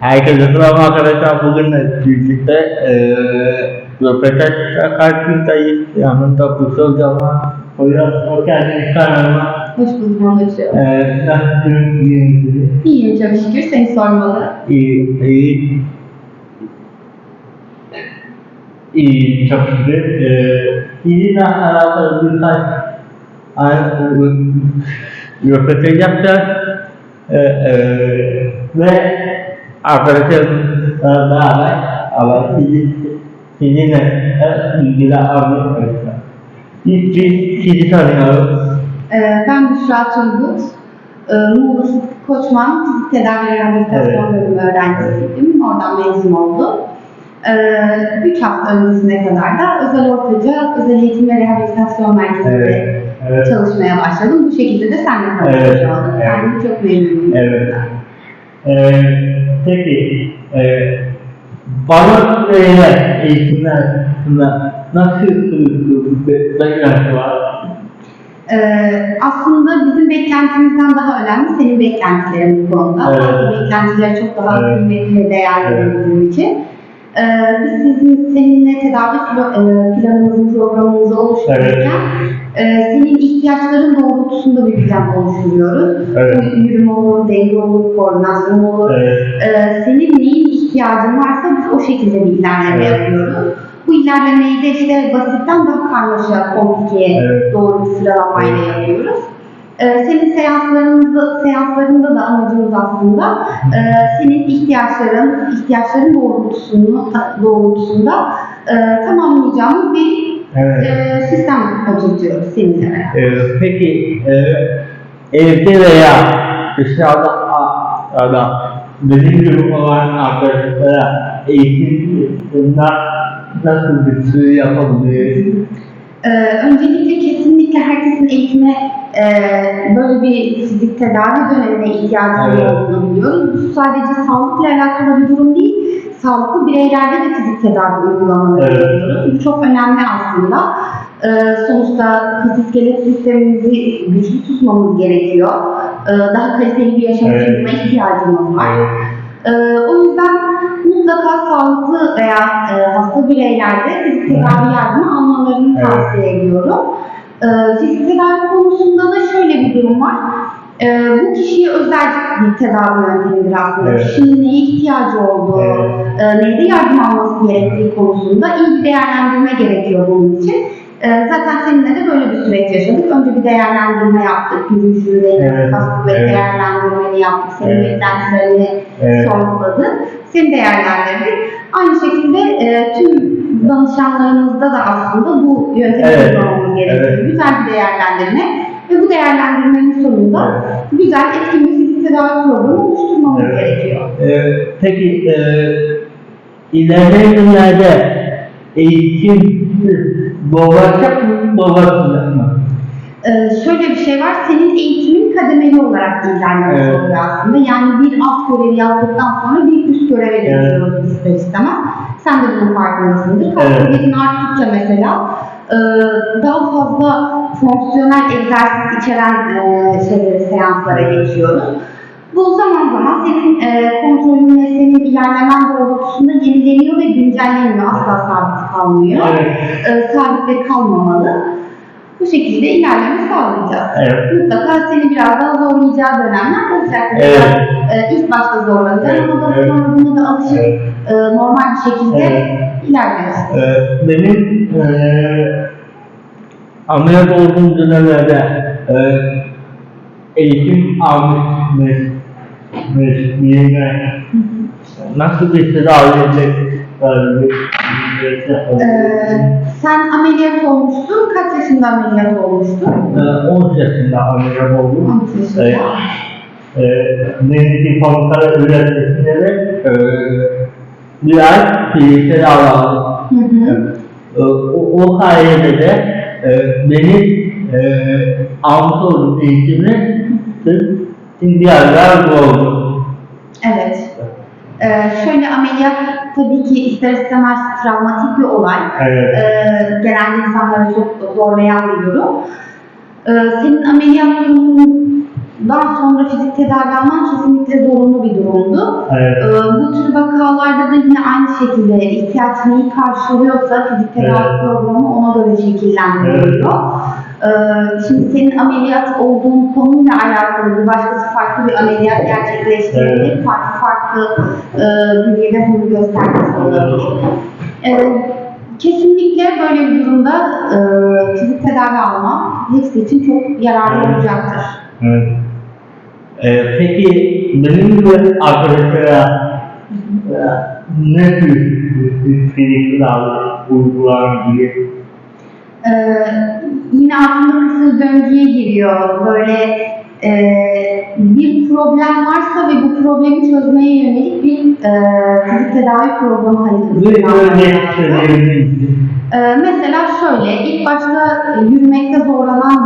Herkese selam arkadaşlar. Bugün birlikte eee röportaj karşınızdayız. Yanımda Kutsal var. Hocam hoş geldiniz kanalıma. Hoş bulduk Onurcuğum. Eee nasılsınız? İyi misiniz? İyiyim çok şükür. Seni sormalı. İyi, iyi. İyi, çok şükür. Eee sizinle alakalı birkaç röportaj yapacağız. Eee, eee, ve arkadaşlarımla beraber ama sizin, sizinle de bilgiler almaya çalışacağız. İlk biz sizi tanıyoruz. Ee, ben Büşra Turgut. Ee, Muğla Sıtkı Koçman Fizik Tedavi Rehabilitasyon Evet. Bölümü öğrencisiydim. Oradan mezun oldum. Ee, üç hafta öncesine kadar da özel ortaca, özel eğitim ve rehabilitasyon merkezinde Evet, evet. çalışmaya başladım. Bu şekilde de seninle Evet, tanışmış oldum. evet. Çok memnunum. Evet. Ee, peki, e, bana verilen eğitimler hakkında nasıl bir beklenti var? Ee, aslında bizim beklentimizden daha önemli senin beklentilerin bu konuda. Evet. Beklentiler çok daha Evet. kıymetli ve değerli Evet. bizim için. Ee, biz sizin, seninle tedavi e, planımızı, programımızı oluştururken e, senin ihtiyaçların doğrultusunda bir plan oluşturuyoruz. Evet. Bu yürüme olur, denge olur, koordinasyon olur. Evet. Ee, senin neyin ihtiyacın varsa biz o şekilde bir ilerleme Evet. yapıyoruz. Bu ilerlemeyi de işte basitten daha karmaşa, komplikeye Evet. doğru bir sıralamayla yapıyoruz. Ee, senin seanslarında, seanslarında da amacımız aslında e, senin ihtiyaçların, ihtiyaçların doğrultusunu, doğrultusunda e, tamamlayacağımız bir Evet. e, sistem oturtuyoruz seninle beraber. Ee, peki, e, evde veya dışarıda da benim gibi olan arkadaşlara eğitim nasıl bir sürü yapabiliriz? Ee, öncelikle kesinlikle herkesin eğitime e, böyle bir fizik tedavi dönemine ihtiyacı Evet. olduğunu biliyoruz. Bu sadece sağlıkla alakalı bir durum değil, sağlıklı bireylerde de fizik tedavi uygulamaları Evet. yapıyoruz. Bu çok önemli aslında. Ee, sonuçta kas iskelet sistemimizi güçlü tutmamız gerekiyor. Ee, daha kaliteli bir yaşam Evet. sürme ihtiyacımız var. Ee, o yüzden mutlaka sağlıklı veya e, hasta bireylerde fizik tedavi yardımı almalarını Evet. tavsiye ediyorum. Ee, fizik tedavi konusunda da şöyle bir durum var. Ee, bu kişiye özel bir tedavi yöntemidir aslında. Evet. Kişinin neye ihtiyacı olduğu, Evet. e, neyde yardım alması gerektiği konusunda iyi bir değerlendirme gerekiyor bunun için. Ee, zaten seninle de böyle bir süreç yaşadık. Önce bir değerlendirme yaptık. Yürüyüşünü, Evet. kuvvet Evet. değerlendirmeni yaptık. Senin Evet. beklentilerini Evet. sorguladık. Seni değerlendirdik. Aynı şekilde e, tüm danışanlarımızda da aslında bu yöntemi Evet. kullanmamız gerekiyor. Evet. Güzel bir değerlendirme ve bu değerlendirmenin sonunda güzel etkin bir tedavi programı oluşturmamız Evet. gerekiyor. Ee, peki e, ilerleyen günlerde eğitim doğacak mı, doğacak mı? Ee, şöyle bir şey var, senin eğitimin kademeli olarak ilerlemiş Evet. oluyor aslında. Yani bir alt görevi yaptıktan sonra bir üst göreve Evet. geçiyoruz ister istemez. Sen de bunun farkındasındır. Kas Evet. arttıkça mesela e, daha fazla fonksiyonel egzersiz içeren e, şeyleri, seanslara geçiyoruz. Bu zaman zaman senin e, kontrolün ve senin ilerlemen doğrultusunda yenileniyor ve güncelleniyor. Asla sabit kalmıyor. Evet. E, sabit de kalmamalı. Bu şekilde ilerleme sağlayacağız. Evet. Mutlaka seni biraz daha zorlayacağı dönemler olacak. Evet. Ee, ilk başta zorlanacak Evet, ama evet. sonra buna da alışıp Evet. e, normal bir şekilde Evet. ilerleyeceğiz. Ee, benim e, ameliyat olduğum dönemlerde e, eğitim almış mes- nasıl bir tedavi edecek? Ee, sen ameliyat olmuştun. Kaç yaşında ameliyat olmuştun? Ee, 10 yaşında ameliyat oldum. 13 yaşında. Ee, Nezih Pamukkale Üniversitesi'nde de e, bir ay aldım. Hı. Ee, o, o sayede de e, benim e, olduğum eğitimi diğerler oldu. Evet. Ee, şöyle ameliyat tabii ki ister istemez travmatik bir olay. Evet. Ee, genelde insanları çok zorlayan bir durum. Ee, senin ameliyat durumun daha sonra fizik tedavi alman kesinlikle zorunlu bir durumdu. Evet. Ee, bu tür vakalarda da yine aynı şekilde ihtiyaç neyi karşılıyorsa fizik tedavi Evet. programı ona göre şekillendiriliyor. Ee, şimdi senin ameliyat olduğun konuyla alakalı bir başkası farklı bir ameliyat gerçekleştirebilir. Evet. Farklı farklı e, bünyede bunu göstermesi olabilir. Ee, kesinlikle böyle bir durumda e, fizik tedavi alma hepsi için çok yararlı Evet. olacaktır. Evet. Ee, peki benim gibi arkadaşlara e, ne tür tedavi uygular diye Ee, yine aslında kısır döngüye giriyor. Böyle e, bir problem varsa ve bu problemi çözmeye yönelik bir e, fizik tedavi programı haritası. Ee, mesela şöyle, ilk başta yürümekte zorlanan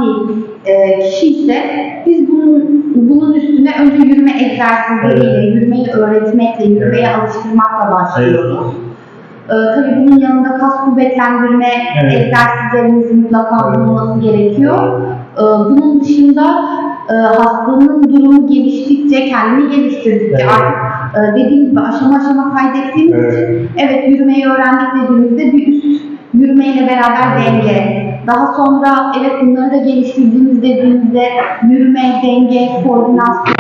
egzersizleriyle, Evet. yürümeyi öğretmekle, yürümeye Evet. alıştırmakla başlıyoruz. Evet. Ee, tabii bunun yanında kas kuvvetlendirme Evet. egzersizlerimizin mutlaka Evet. bulunması gerekiyor. Ee, bunun dışında e, hastanın durumu geliştikçe, kendini geliştirdikçe Evet. artık e, dediğim gibi aşama aşama kaydettiğimiz Evet. için evet yürümeyi öğrendik dediğimizde bir üst yürümeyle beraber denge. Daha sonra evet bunları da geliştirdiğimiz dediğimizde yürüme, denge, koordinasyon,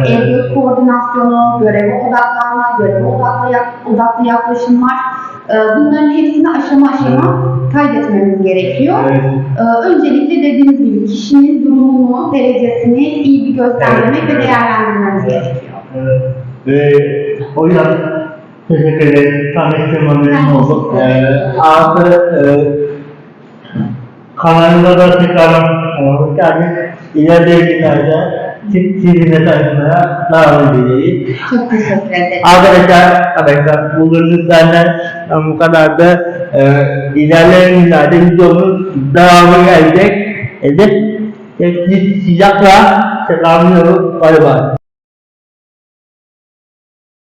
Evet. el göz koordinasyonu, göreve odaklanma, göreve odaklı, odaklı yaklaşımlar. Ee, Bunların hepsini aşama aşama kaydetmemiz gerekiyor. Evet. Ee, Öncelikle dediğimiz gibi kişinin durumunu, derecesini iyi bir gözlemlemek Evet. ve değerlendirmemiz gerekiyor. Evet. Ve hocam teşekkür ederim. Tanıştığıma memnun ederim. Ee, artı e, kanalımda da tekrar e, hoş geldin. İlerleyen günlerde sizinle tanışmaya devam edeceğiz. Çok teşekkür ederim. Arkadaşlar, arkadaşlar bugün benden bu kadar da e, ilerleyen günlerde videomuz devamı gelecek. Edip, sizi sıcakla selamlıyorum. Bay bay.